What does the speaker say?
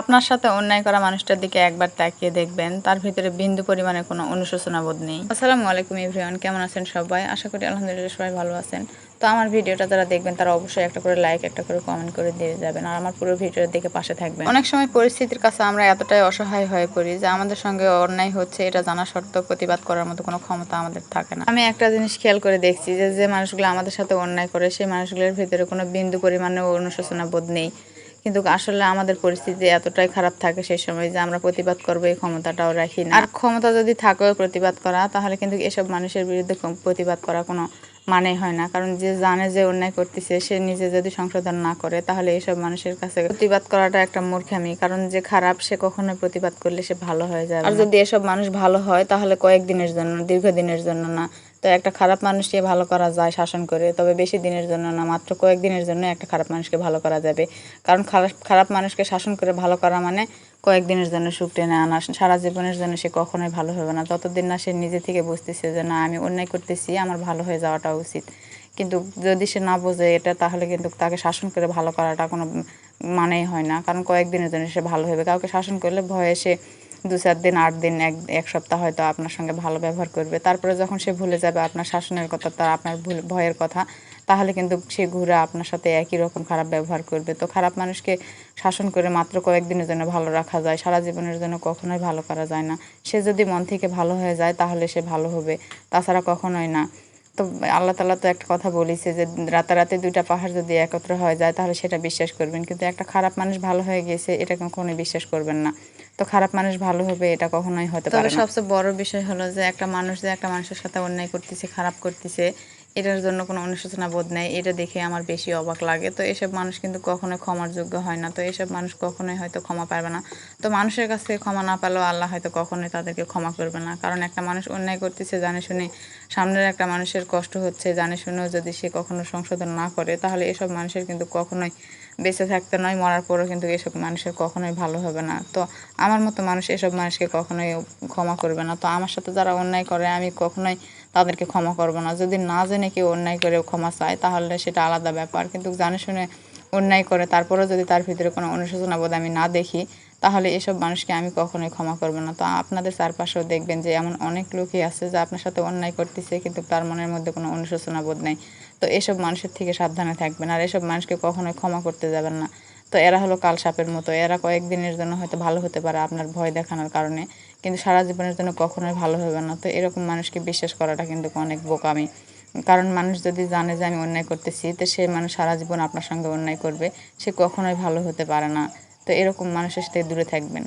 আপনার সাথে অন্যায় করা মানুষটার দিকে একবার তাকিয়ে দেখবেন, তার ভিতরে বিন্দু পরিমাণে কোনো অনুশোচনা বোধ নেই। আসসালামু আলাইকুম এভরিওয়ান, কেমন আছেন সবাই? আশা করি আলহামদুলিল্লাহ সবাই ভালো আছেন। তো আমার ভিডিওটা যারা দেখবেন, তারা অবশ্যই একটা করে লাইক একটা করে কমেন্ট করে দিয়ে যাবেন, আর আমার পুরো ভিডিওটা দেখে পাশে থাকবেন। অনেক সময় পরিস্থিতির কাছে আমরা এতটাই অসহায় হয়ে পড়ি যে আমাদের সঙ্গে অন্যায় হচ্ছে, এটা জানা সত্ত্বেও প্রতিবাদ করার মতো কোনো ক্ষমতা আমাদের থাকে না। আমি একটা জিনিস খেয়াল করে দেখছি যে যে মানুষগুলো আমাদের সাথে অন্যায় করে, সেই মানুষগুলোর ভিতরে কোনো বিন্দু পরিমাণে অনুশোচনা বোধ নেই। কিন্তু আসলে আমাদের পরিস্থিতি এতটাই খারাপ থাকে সেই সময় যে আমরা প্রতিবাদ করব, এই ক্ষমতাটাও রাখি না। আর ক্ষমতা যদি থাকেও প্রতিবাদ করা, তাহলে কিন্তু এসব মানুষের বিরুদ্ধে প্রতিবাদ করা কোনো মানে হয় না। কারণ যে জানে যে অন্যায় করতেছে সে নিজে যদি সংশোধন না করে তাহলে এইসব মানুষের কাছে প্রতিবাদ করাটা একটা মূর্খামি। কারণ যে খারাপ সে কখনো প্রতিবাদ করলে সে ভালো হয়ে যাবে আর যদি এসব মানুষ ভালো হয় তাহলে কয়েকদিনের জন্য দীর্ঘদিনের জন্য না। তো একটা খারাপ মানুষকে ভালো করা যায় শাসন করে তবে বেশি দিনের জন্য না মাত্র কয়েকদিনের জন্য একটা খারাপ মানুষকে ভালো করা যাবে। কারণ খারাপ খারাপ মানুষকে শাসন করে ভালো করা মানে কয়েকদিনের জন্য সুখ টেনে আনা সারা জীবনের জন্য সে কখনোই ভালো হবে না। ততদিন না সে নিজে থেকে বুঝতেছে যে, না, আমি অন্যায় করতেছি, আমার ভালো হয়ে যাওয়াটা উচিত। কিন্তু যদি সে না বোঝে এটা, তাহলে কিন্তু তাকে শাসন করে ভালো করাটা কোনো মানেই হয় না। কারণ কয়েকদিনের জন্য সে ভালো হবে। কাউকে শাসন করলে ভয়ে সে দু চার দিন, আট দিন, এক এক সপ্তাহ হয়তো আপনার সঙ্গে ভালো ব্যবহার করবে। তারপরে যখন সে ভুলে যাবে আপনার শাসনের কথা, তার আপনার ভুল, ভয়ের কথা তাহলে কিন্তু সে ঘুরে আপনার সাথে একই রকম খারাপ ব্যবহার করবে। তো খারাপ মানুষকে শাসন করে মাত্র কয়েকদিনের জন্য ভালো রাখা যায় সারা জীবনের জন্য কখনোই ভালো করা যায় না। সে যদি মন থেকে ভালো হয়ে যায় তাহলে সে ভালো হবে তাছাড়া কখনোই না। তো আল্লাহ তালা তো একটা কথা বলেছে যে রাতারাতি দুইটা পাহাড় যদি একত্র হয়ে যায় তাহলে সেটা বিশ্বাস করবেন। কিন্তু একটা খারাপ মানুষ ভালো হয়ে গেছে এটা কখনোই বিশ্বাস করবেন না। তো খারাপ মানুষ ভালো হবে এটা কখনোই হতে পারে সবচেয়ে বড় বিষয় হলো যে একটা মানুষ যে একটা মানুষের সাথে অন্যায় করতেছে খারাপ করতেছে এটার জন্য কোনো অনুশোচনা বোধ নেই। এটা দেখে আমার বেশি অবাক লাগে। তো এসব মানুষ কিন্তু কখনোই ক্ষমার যোগ্য হয় না। তো এসব মানুষ কখনোই হয়তো ক্ষমা পাবে না। তো মানুষের কাছ থেকে ক্ষমা না পেলেও আল্লাহ হয়তো কখনোই তাদেরকে ক্ষমা করবে না। কারণ একটা মানুষ অন্যায় করতেছে জানে শুনে সামনের একটা মানুষের কষ্ট হচ্ছে, জানে শুনেও যদি সে কখনো সংশোধন না করে, তাহলে এসব মানুষের কিন্তু কখনোই বেঁচে থাকতে নয়। মরার পরও কিন্তু এসব মানুষের কখনোই ভালো হবে না। তো আমার মতো মানুষ এসব মানুষকে কখনোই ক্ষমা করবে না। তো আমার সাথে যারা অন্যায় করে, আমি কখনোই তাদেরকে ক্ষমা করব না। যদি না জেনে কেউ অন্যায় করে ক্ষমা চায়, তাহলে সেটা আলাদা ব্যাপার। কিন্তু জানে শুনে অন্যায় করে, তারপরেও যদি তার ভিতরে কোনো অনুশোচনা বোধ আমি না দেখি, তাহলে এসব মানুষকে আমি কখনোই ক্ষমা করব না। তো আপনাদের চারপাশেও দেখবেন যে এমন অনেক লোকই আছে যে আপনার সাথে অন্যায় করতেছে, কিন্তু তার মনের মধ্যে কোনো অনুশোচনা বোধ নেই। তো এসব মানুষের থেকে সাবধানে থাকবেন, আর এসব মানুষকে কখনোই ক্ষমা করতে যাবেন না। তো এরা হলো কাল সাপের মতো। এরা কয়েকদিনের জন্য হয়তো ভালো হতে পারে আপনার ভয় দেখানোর কারণে, কিন্তু সারা জীবনের জন্য কখনোই ভালো হবে না। তো এরকম মানুষকে বিশ্বাস করাটা কিন্তু অনেক বোকামি। কারণ মানুষ যদি জানে যে আমি অন্যায় করতেছি, তো সে মানুষ সারা জীবন আপনার সঙ্গে অন্যায় করবে, সে কখনোই ভালো হতে পারে না। তো এরকম মানুষের সাথে দূরে থাকবেন।